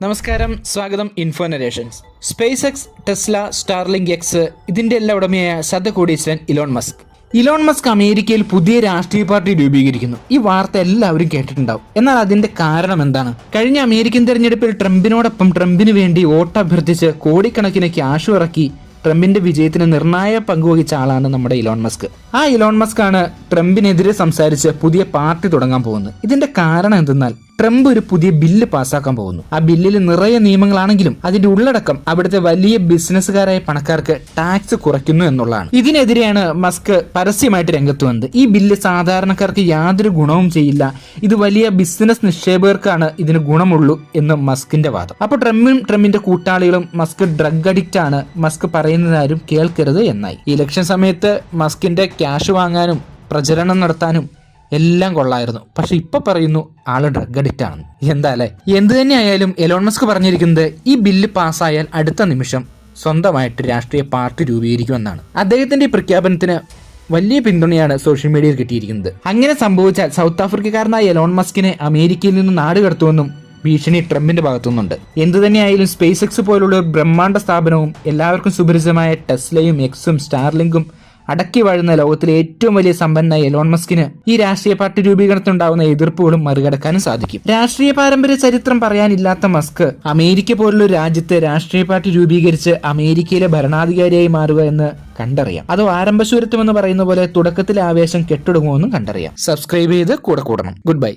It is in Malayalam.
നമസ്കാരം സ്വാഗതം info narrations space X Tesla Starlink X ഇതിന്റെ എല്ലാ ഉടമയായ ശതകോടീശ്വരൻ ഇലോൺ മസ്ക് ഇലോൺ മസ്ക് അമേരിക്കയിൽ പുതിയ രാഷ്ട്രീയ പാർട്ടി രൂപീകരിക്കുന്നു. ഈ വാർത്ത എല്ലാവരും കേട്ടിട്ടുണ്ടാവും. എന്നാൽ അതിന്റെ കാരണം എന്താണ്? കഴിഞ്ഞ അമേരിക്കൻ തെരഞ്ഞെടുപ്പിൽ ട്രംപിനോടൊപ്പം ട്രംപിന് വേണ്ടി വോട്ട് അഭ്യർത്ഥിച്ച് കോടിക്കണക്കിന് ക്യാഷ് ഇറക്കി ട്രംപിന്റെ വിജയത്തിന് നിർണായക പങ്കുവഹിച്ച ആളാണ് നമ്മുടെ ഇലോൺ മസ്ക് ആ ഇലോൺ മസ്ക് ആണ് ട്രംപിനെതിരെ സംസാരിച്ച് പുതിയ പാർട്ടി തുടങ്ങാൻ പോകുന്നത്. ഇതിന്റെ കാരണം എന്തെന്നാൽ ട്രംപ് ഒരു പുതിയ ബില്ല് പാസ്സാക്കാൻ പോകുന്നു. ആ ബില്ലിൽ നിറയെ നിയമങ്ങളാണെങ്കിലും അതിന്റെ ഉള്ളടക്കം അവിടുത്തെ വലിയ ബിസിനസ്സുകാരായ പണക്കാർക്ക് ടാക്സ് കുറയ്ക്കുന്നു എന്നുള്ളതാണ്. ഇതിനെതിരെയാണ് മസ്ക് പരസ്യമായിട്ട് രംഗത്ത് വന്നത്. ഈ ബില്ല് സാധാരണക്കാർക്ക് യാതൊരു ഗുണവും ചെയ്യില്ല. ഇത് വലിയ ബിസിനസ് നിക്ഷേപകർക്കാണ് ഇതിന് ഗുണമുള്ളൂ എന്ന് മസ്കിന്റെ വാദം. അപ്പോൾ ട്രംപും ട്രംപിന്റെ കൂട്ടാളികളും മസ്ക് ഡ്രഗ് അഡിക്റ്റ് ആണ്. മസ്ക് പറയുന്നതാരും കേൾക്കരുത് എന്നായി. ഇലക്ഷൻ സമയത്ത് മസ്കിന്റെ ക്യാഷ് വാങ്ങാനും പ്രചരണം നടത്താനും എല്ലാം കൊള്ളായിരുന്നു. പക്ഷെ ഇപ്പൊ പറയുന്നു ആൾ ഡ്രഗ് അഡിക്റ്റ് ആണ് എന്താ അല്ലേ? എന്ത് തന്നെയായാലും എലോൺ മസ്ക് പറഞ്ഞിരിക്കുന്നത് ഈ ബില്ല് പാസ്സായാൽ അടുത്ത നിമിഷം സ്വന്തമായിട്ട് രാഷ്ട്രീയ പാർട്ടി രൂപീകരിക്കുമെന്നാണ്. അദ്ദേഹത്തിന്റെ പ്രഖ്യാപനത്തിന് വലിയ പിന്തുണയാണ് സോഷ്യൽ മീഡിയയിൽ കിട്ടിയിരിക്കുന്നത്. അങ്ങനെ സംഭവിച്ചാൽ സൗത്ത് ആഫ്രിക്കക്കാരനായ എലോൺ മസ്കിനെ അമേരിക്കയിൽ നിന്ന് നാട് കടത്തുമെന്നും ഭീഷണി ട്രംപിന്റെ ഭാഗത്തുനിന്നുണ്ട്. എന്തു തന്നെയായാലും സ്പേസ് എക്സ് പോലുള്ള ഒരു ബ്രഹ്മാണ്ഡ സ്ഥാപനവും എല്ലാവർക്കും സുപരിചിതമായ ടെസ്ലയും എക്സും സ്റ്റാർലിങ്കും അടക്കി വാഴുന്ന ലോകത്തിലെ ഏറ്റവും വലിയ സമ്പന്നനായ എലോൺ മസ്കിന് ഈ രാഷ്ട്രീയ പാർട്ടി രൂപീകരണത്തിനുണ്ടാവുന്ന എതിർപ്പുകളും മറികടക്കാനും സാധിക്കും. രാഷ്ട്രീയ പാരമ്പര്യ ചരിത്രം പറയാനില്ലാത്ത മസ്ക് അമേരിക്ക പോലുള്ള രാജ്യത്ത് രാഷ്ട്രീയ പാർട്ടി രൂപീകരിച്ച് അമേരിക്കയിലെ ഭരണാധികാരിയായി മാറുക എന്ന് കണ്ടറിയാം. അതോ ആരംഭശൂരത്വം എന്ന് പറയുന്ന പോലെ തുടക്കത്തിലെ ആവേശം എന്നും കണ്ടറിയാം. സബ്സ്ക്രൈബ് ചെയ്ത് കൂടെ കൂടണം. Good bye